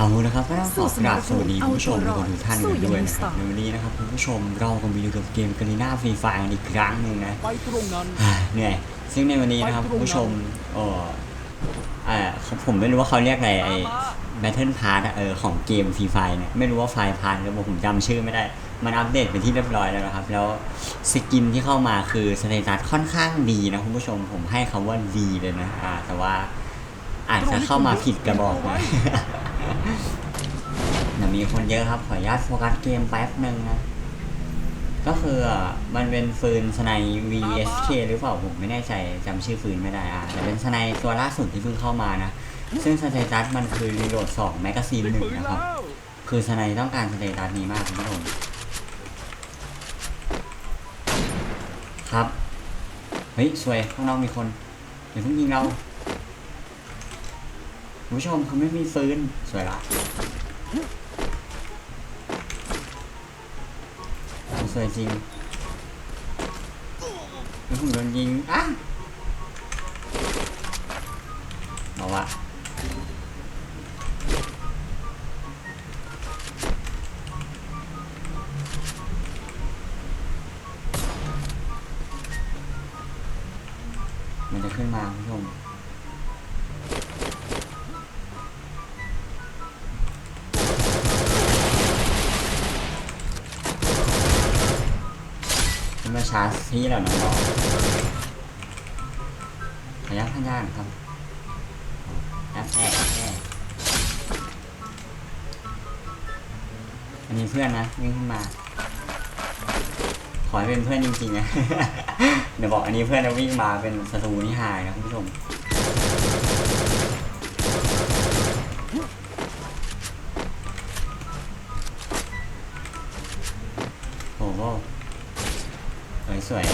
เอาละครับก็ต้องขอกราบสวัสดีคุณผู้ชมทุกคนทุกท่านกันด้วยนะครับในวันนี้นะครับคุณผู้ชมเรากำลังอยู่กับเกมกาลีนาฟรีไฟร์อีกครั้งหนึ่งนะไปตรงนั้นอ่าเหนื่อยซึ่งในวันนี้นะครับคุณผู้ชมเอออ่าผมไม่รู้ว่าเขาเรียกอะไรไอ้แบทเทิลพาร์ตเออของเกมฟรีไฟเนี่ยไม่รู้ว่าไฟล์พาร์ทหรือเปล่าผมจำชื่อไม่ได้ มันอัปเดตเป็นที่เรียบร้อยแล้วนะครับ แล้วสกินที่เข้ามาคือสเตตัสค่อนข้างดีนะคุณผู้ชมผมให้คำว่าดีเลยนะอ่าแต่ว่าอาจจะเข้ามาผิดกระบอกนะ เดี๋ยมีคนเยอะครับ ขออนุญาตโฟกัสเกมแป๊บหนึ่งนะ ก็คือมันเป็นฟืนสไน VSK หรือเปล่าผมไม่แน่ใจจำชื่อฟืนไม่ได้อะแต่เป็นสไนตัวล่าสุดที่เพิ่งเข้ามานะ ซึ่งสเตตัสมันคือรีโหลด2แมกกาซีนหนึ่งนะครับ คือสไนต้องการสเตตัสนี้มากคุณผู้ชมครับ เฮ้ยสวยข้างนอกมีคนอย่าเพิ่งยิงเรา คุณผู้ชมคือไม่มีฟืนสวยละสวยจริงแล้วผมโดนยิงอะบอกว่ามันจะขึ้นมาคุณผู้ชม ชาร์จที่แล้วน้องๆขยับขย่างครับแอบแอบแอบอันนี้เพื่อนนะวิ่งขึ้นมา ขอให้เป็นเพื่อนจริงๆนะ เดี๋ยวบอกอันนี้เพื่อนจะวิ่งมาเป็นศัตรูนี่หายนะคุณผู้ชมโอ้โห สวยสวย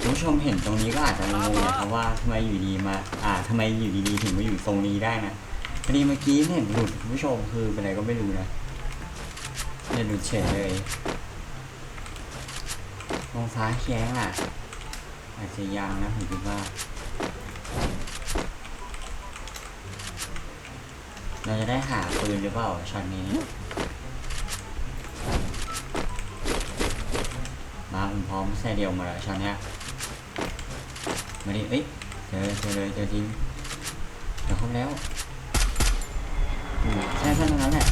คุณผู้ชมเห็นตรงนี้ก็อาจจะงงนะครับว่าทำไมอยู่ดีมา อ่าทำไมอยู่ดีๆถึงมาอยู่ตรงนี้ได้นะพอดีเมื่อกี้เห็นหลุดคุณผู้ชมคือเป็นอะไรก็ไม่รู้นะเนี่ยหลุดเฉยเลยมองฟ้าแข้งอะ อาจจะยังนะผมคิดว่าเราจะได้หาปืนหรือเปล่าช็อตนี้ พร้อมใส่เดียวมาแล้วช็อตเนี้ยมาดิเอ้ยเจอเจอเลยเจอจริงเดี๋ยวครบแล้วอืมใช่เพื่อนตรงนั้นแหละ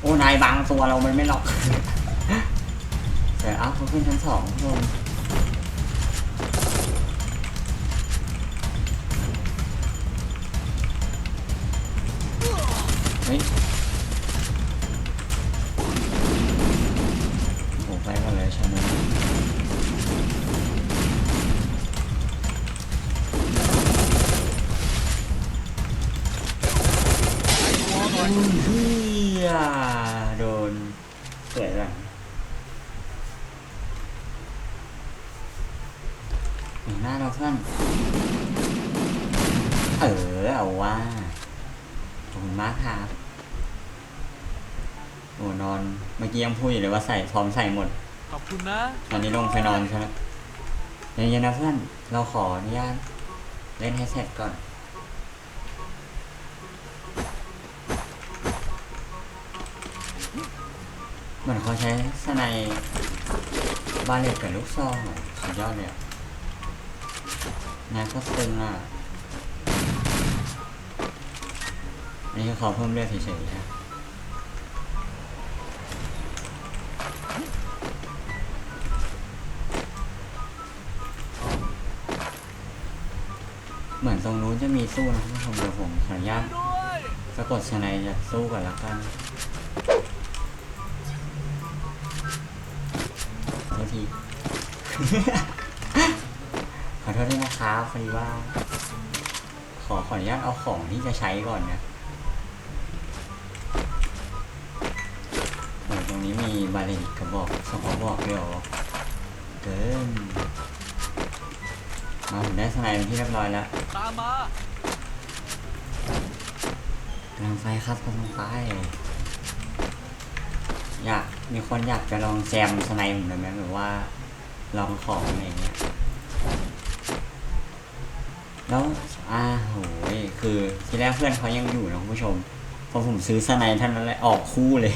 โอ้นายบางตัวเรามันไม่ล็อกแต่เอ้าเขาขึ้นชั้นสองคุณผู้ชมเฮ้ย ห็นหน้าเราเพื่อนเออเอาว่าขอบคุณมากครับโอ้นอน เมื่อกี้ยังพูดอยู่เลยว่าใส่พร้อมใส่หมด ขอบคุณนะตอนนี้ลงไปนอนใช่ไหมเย็นๆนะเพื่อน เราขออนุญาตเล่นให้เสร็จก่อนเหมือนเขาใช้สไนบาเลตกับลูกซองอะสุดยอดเลยอะ นายก็ตึงอะอันนี้ขอเพิ่มเลือดเฉยๆนะเหมือนตรงนู้นจะมีสู้นะท่านผู้ชมเดี๋ยวผมขออนุญาตสะกดชนัยจะสู้ก่อนละกันโทษที โทษด้วยนะครับพอดีว่า ขอขออนุญาตเอาของที่จะใช้ก่อนนะเหมือนตรงนี้มีบาเลนกระบอกสองกระบอกเดียวเกินมาผมได้สไนด์เป็นที่เรียบร้อยแล้วตามมากำลังไฟครับกำลังไฟอยากมีคนอยากจะลองแจมสไนด์ผมเลยไหมแบบว่าลองของอะไรอย่างเงี้ย แล้วอ่าโหยคือทีแรกเพื่อนเขายังอยู่นะคุณผู้ชมพอผมซื้อสไนเท่านั้นแหละออกคู่เลย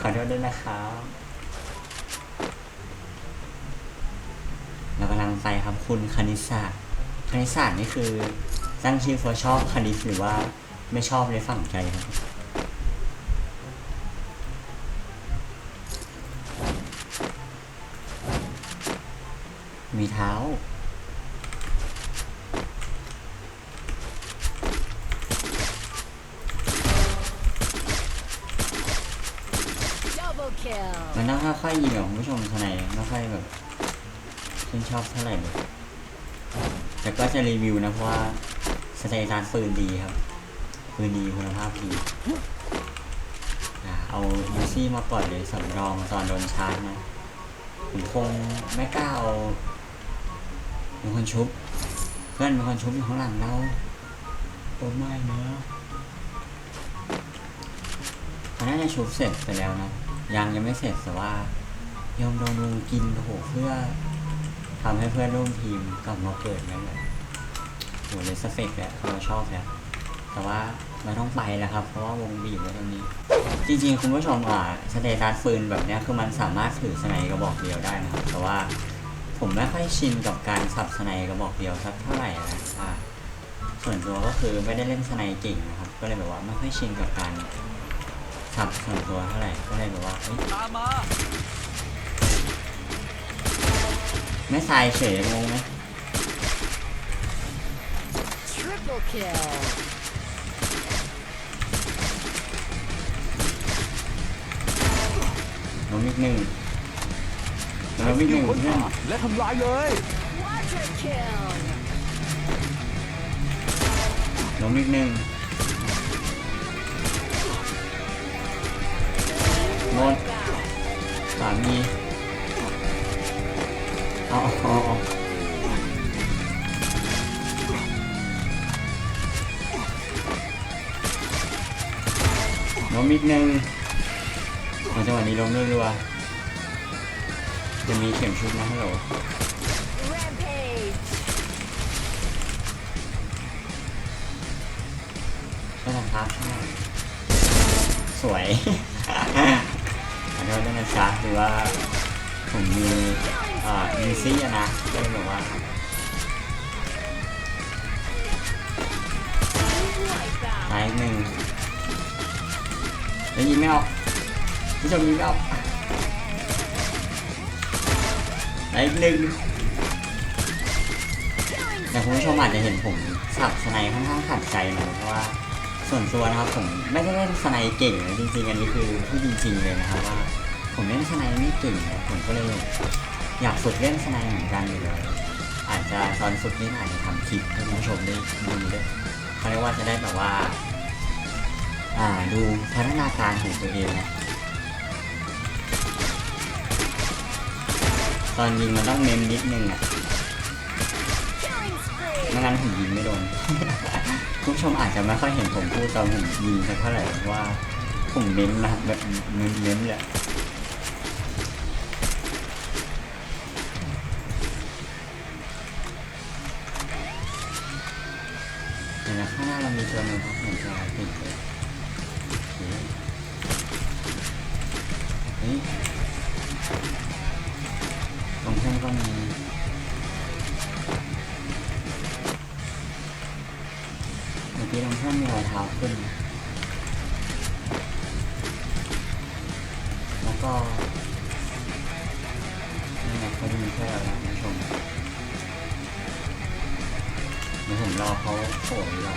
ขอโทษด้วยนะครับเรากำลังไปครับคุณคณิตศาสตร์คณิตศาสตร์นี่คือตั้งชื่อเพราะชอบคณิตหรือว่าไม่ชอบเลยฝั่งใจครับมีเท้า Double kill. มันต้องค่อยๆยิงอะคุณผู้ชมข้างในไม่ค่อยแบบชื่นชอบเท่าไหร่เลยแต่ก็จะรีวิวนะเพราะว่าสเตตัสปืนดีครับปืนดีคุณภาพดีเอายูซี่มาปล่อยเลยสำรองตอนโดนชาร์จนะผมคงไม่กล้าเอาเป็นคนชุบเพื่อนเป็นคนชุบอยู่ข้างหลังเราโอ้ไม่นะเขาน่าจะชุบเสร็จไปแล้วนะ ยังยังไม่เสร็จแต่ว่ายอมโดนลุงกินโอ้โหเพื่อทำให้เพื่อนร่วมทีมกลับมาเกิดนั่นแหละโหเลยสเปกแหละเราชอบแล้วแต่ว่าเราต้องไปแล้วครับ เพราะว่าวงบีบไว้ตรงนี้ จริงๆ คุณผู้ชมอะสเตตัสปืนแบบนี้คือมันสามารถถือสไนกระบอกเดียวได้นะครับ แต่ว่าผมไม่ค่อยชินกับการสับสไนกระบอกเดียวสักเท่าไหร่นะอ่าส่วนตัวก็คือไม่ได้เล่นสไนเก่งนะครับ ก็เลยแบบว่าไม่ค่อยชินกับการ สับส่วนตัวเท่าไหร่ก็เลยแบบว่าเฮ้ยตามมาไม่ทรายเฉยงงไหม Triple kill. ล้มอีกหนึ่งล้มอีกหนึ่งค้นเพื่อนหาและทำลายเลย Quadra kill. ล้มอีกหนึ่ง หมดสามีเอาเอาเอาล้มอีกหนึ่งในจังหวะนี้ล้มรัวๆจะมีเข็มชุบนะฮัลโหล Rampage. ก็ทำครับสวย ด้วยนะจ๊ะคือว่าผมมีอ่ามีซี่อะนะก็เลยแบบว่า Wipeout. ซ้ายหนึ่งแล้วยิงไม่ออกผู้ชมยิงไม่ออกซ้ายอีกหนึ่งแต่คุณผู้ชมอาจจะเห็นผมสับสไนค่อนข้างขัดใจหน่อยเพราะว่า ส่วนตัวนะครับผมไม่ได้เล่นสไนเก่งนะจริงๆอันนี้คือพูดจริง ๆเลยนะครับว่าผมเล่นสไนไม่เก่งนะผมก็เลยอยากฝึกเล่นสไนเหมือนกันอยู่เลยอาจจะตอนฝึกนี่อาจจะทำคลิปให้คุณผู้ชมได้ดูด้วยเขาเรียกว่าจะได้แบบว่า อ่าดูพัฒนาการของตัวเองนะตอนยิงมันต้องเน้นนิดนึงอะไม่งั้นผมยิงไม่โดน คุณผู้ชมอาจจะไม่ค่อยเห็นผมพูดตอนผมยิงสักเท่าไหร่ว่าผมเน้นนะแบบเน้นเน้นเลยอะเดี๋ยวนะข้างหน้าเรามีตัวหนึงครับผมจะติดเลยโอเคเฮ้ยตรงเพื่อนก็มี เท้าขึ้น แล้วก็นี่นะเขาจะมีแค่อะไรคุณผู้ชมเดี๋ยวผมรอเขาโผล่ดีกว่า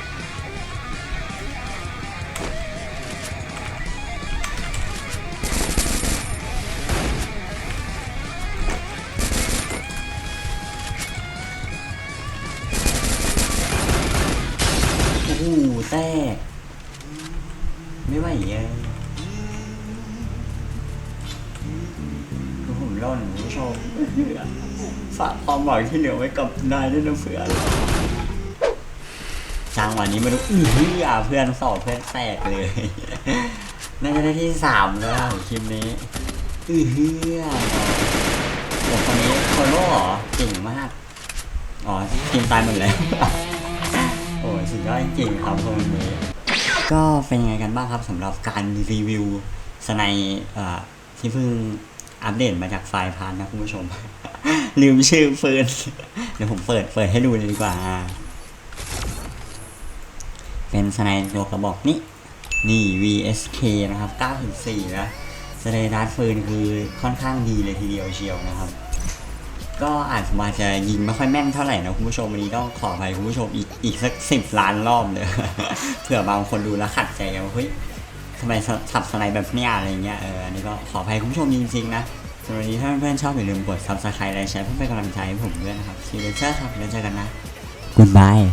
ไม่ไหวเลยคือผมร่อนผู้ชมฝากความหวังที่เหลือไว้กับนายด้วยนะเพื่อนจังหวะนี้ไม่รู้อื้อออะเพื่อนสอบเพื่อนแตกเลยน่าจะได้ที่สามแล้วคลิปนี้อือเฮียวคนนี้โคโล่เหรอเก่งมาก อ๋อทีมตายหมดแล้ว โอ้ยสุดยอดจริงครับคนนี้ ก็เป็นยังไงกันบ้างครับสำหรับการรีวิวสไนที่เพิ่งอัปเดตมาจากไฟล์พานนะคุณผู้ชม ลืมชื่อปืนเดี๋ยวผมเปิดเปิดให้ดูเลยดีกว่า เป็นสไนตัวกระบอกนี้ นี่ VSK นะครับ 9.4 นะสเตตัสปืนคือค่อนข้างดีเลยทีเดียวเชียวนะครับ ก็อาจมาจะยิงไม่ค่อยแม่นเท่าไหร่นะคุณผู้ชมวันนี้ต้องขออภัยคุณผู้ชมอีกอีกสักสิบล้านรอบเลยเผื่อบางคนดูแล้วขัดใจกันว่าเฮ้ยทำไมสับสไนด์แบบเนี้ยอะไรเงี้ยเอออันนี้ก็ขออภัยคุณผู้ชมจริงๆนะสำหรับวันนี้ถ้าเพื่อนๆชอบอย่าลืมกดซับสไครต์และแชร์เพื่อเป็นกำลังใจให้ผมด้วยนะครับซีเรเชอร์ครับแล้วเจอกันนะ goodbye